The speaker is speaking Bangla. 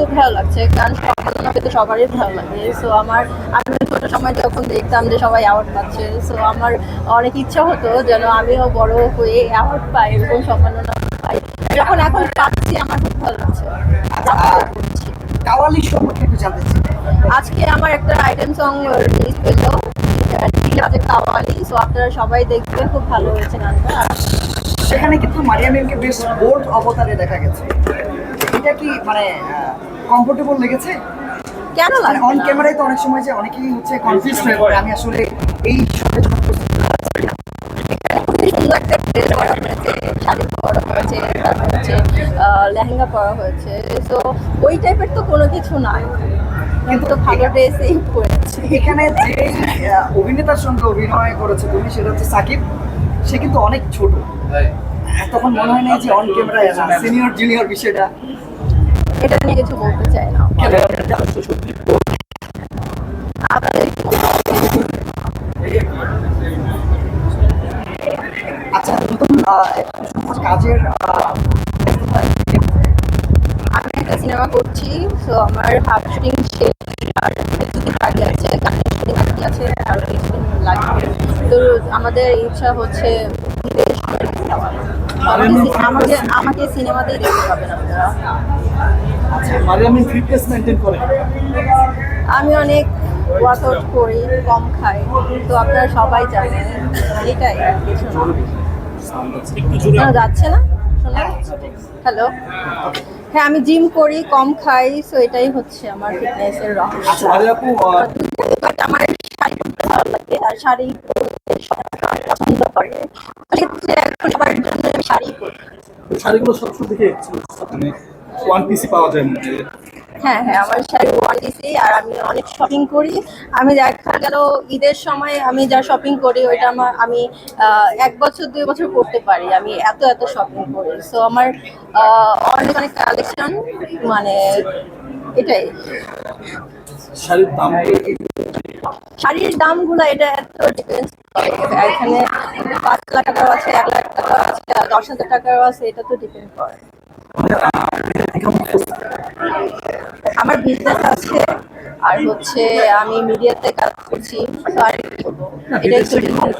খুব ভালো লাগছে। গান সম্পাদনা পেতে সবারই ভালো লাগে। সো আমার আমি ছোট সময় যখন দেখতাম যে সবাই অ্যাওয়ার্ড পাচ্ছে সো আমার অনেক ইচ্ছা হতো যেন আমিও বড় হয়ে অ্যাওয়ার্ড পাই এরকম সম্মাননা পাই। যখন এখন পাচ্ছি আমার খুব ভালো লাগছে। করছি। কাওয়ালি সম্পর্কে একটু জানতে আজকে আমার একটা আইটেম সং রিলিজ পেল আছে কাওয়ালি। সো আপনারা সবাই দেখবেন খুব ভালো হয়েছে গানটা। সেখানে কিন্তু মারিয়ামিনকে বেশ বোল্ড অবতারে দেখা গেছে। এটা কি মানে কমফোর্টেবল লেগেছে? কেন মানে লাগবে অন ক্যামেরায় তো অনেক সময় যে অনেকেই হচ্ছে কনফিউজ হয়ে পড়ে। আমি আসলে এই সঙ্গে খুবই সুন্দর একটা হয়েছে শাড়ি পরা হয়েছে তারপর হচ্ছে লেহেঙ্গা পরা হয়েছে। তো ওই টাইপের তো কোনো কিছু নাই কিন্তু তো ভালো ড্রেসই পরেছি। এখানে যে অভিনেতার সঙ্গে অভিনয় করেছে তুমি সেটা হচ্ছে সাকিব। সে কিন্তু অনেক ছোট। তখন মনে হয় না যে অন ক্যামেরায় সিনিয়র জুনিয়র বিষয়টা। এটা নিয়ে কিছু বলতে চাই না। আচ্ছা নতুন কাজের আমি একটা সিনেমা করছি তো আমার হাফ শুটিং শেষ আর কিছুদিন বাকি আছে গানের শুটিং বাকি আছে আর কিছুদিন লাগবে তো আমাদের ইচ্ছা হচ্ছে। আমাকে- আমাকে আমাকে সিনেমাতেই দেখতে পাবেন আপনারা? আচ্ছা মারিয়ামিন ফিটনেস মেনটেন করে। আমি অনেক ওয়ার্কআউট করি কম খাই তো আপনারা সবাই জানেন এটাই যাচ্ছে না? হ্যালো হ্যাঁ আমি জিম করি কম খাই সো এটাই হচ্ছে আমার ফিটনেসের রহস্য। আচ্ছা আমার পরতে ভালো লাগে আর সবাই পছন্দ করে। সেক্ষেত্রে এখন সবার জন্য আমি শাড়ি পরি। শাড়িগুলো সবসময় দেখে মানে ওয়ান পিসি পাওয়া যায় মধ্যে হ্যাঁ। হ্যাঁ আমার শাড়ি ওয়ান ডিসি আর আমি অনেক শপিং করি। আমি দেখা গেল ঈদের সময় আমি যা শপিং করি ওইটা আমার আমি এক বছর দুই বছর করতে পারি। আমি এত এত শপিং করি। সো আমার অনেক অনেক কালেকশন মানে এটাই। শাড়ির দাম শাড়ির দামগুলো এটা এত ডিফারেন্স এখানে পাঁচ লাখ টাকাও আছে এক লাখ টাকাও আছে দশ হাজার টাকাও আছে এটা তো ডিপেন্ড করে। আমার বিজনেস আছে আর হচ্ছে আমি মিডিয়াতে কাজ করছি তো আর কি তো difference।